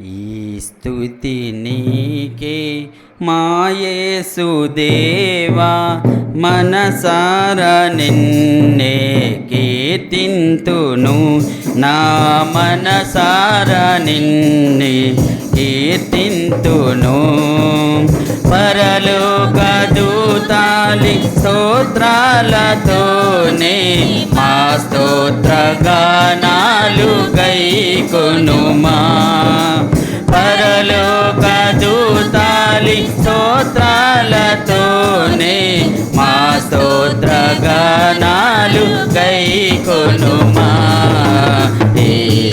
ఈ స్థుతి నీకే మాయేసుదేవా మనసార నిన్నే కీర్తింతును. నా మనసార నిన్నే కీర్తింతును. దూతాలి స్తోత్రాలతోనే మా స్తోత్ర గానాలు గైకొనుమా. పరలోక దూతాలి స్తోత్రాలతోనే మా స్తోత్ర గానాలు గైకొనుమా. ఈ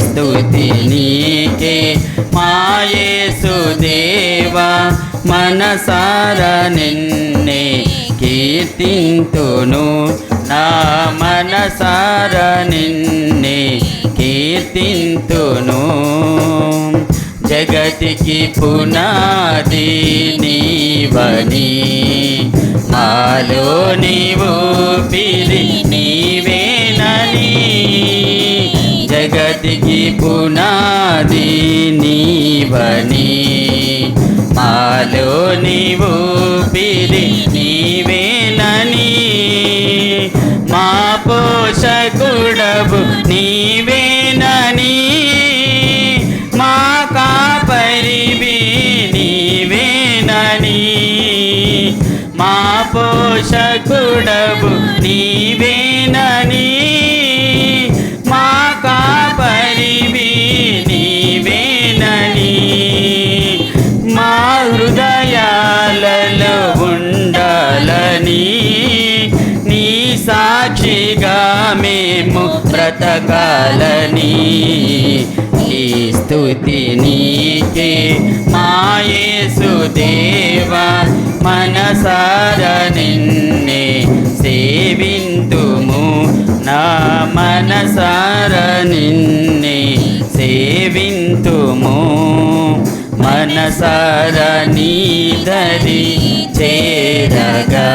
స్తుతి నీకే మాయేసు దేవా మనసార నిన్నే కీర్తింతును నా మనసార నిన్నే కీర్తింతును. జగతికి పునాది నీవని మాలో నీవు పిలి నీవేనని జగతికి పునాది నీవని మాలో నీవు పిలి మా పోషకుడవు నీవేనని మా కాపరివి నీవేనని మా హృదయాలలో ఉండాలని నీ సాక్షిగా మేము బ్రతకాలని ఈ స్థుతి నీకే మాయేసుదేవా మనసార నిన్నే సేవింతుము. నా మనసార నిన్నే సేవింతుము. మనసార నీదరి చేరగా.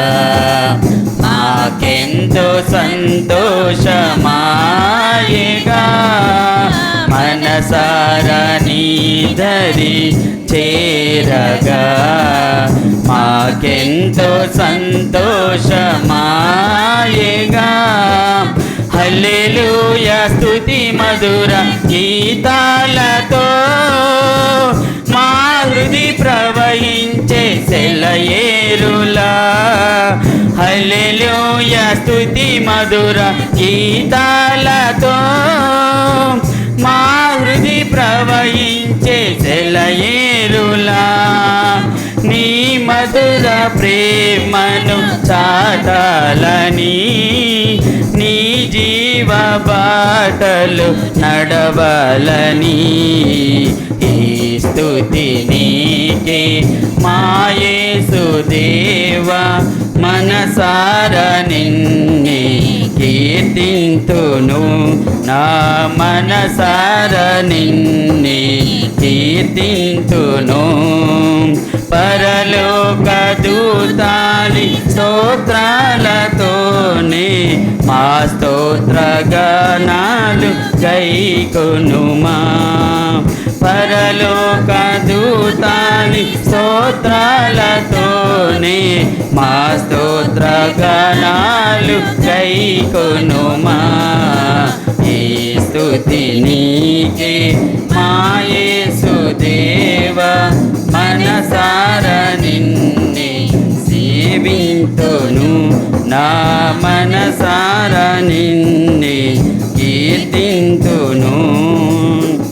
మాకెంతో సంతోషమాయగా. మనసార నీదరి చేరగా. మాకెంతో సంతోషమాయగా. హల్లెలూయ స్తుతి మధుర గీతాలతో మా హృది ప్రవహించే సెలయేరులా హల్లెలూయ స్తుతి మధుర గీతాలతో మా హృది ప్రవహించే సెలయేరులా మధుర ప్రేమను చాటాలని నీ జీవ బాటలు నడవాలని ఈ స్తుతి నీకే మాయేసుదేవా మనసార నిన్ను కీర్తింతును నా మనసార నిన్నే కీర్తింతును. పరలోక దూతాలి స్తోత్రాలతోనే మా స్తోత్ర గైకొనుమా. పరలోక దూతాని స్తోత్రాలతోనే మా స్తోత్ర గణాలు కైకొనుమా. ఈ స్థుతి నీకే మాయేసు దేవ మనసార నిన్నే సేవింతును. నా మనసార నిన్నే కీర్తింతును.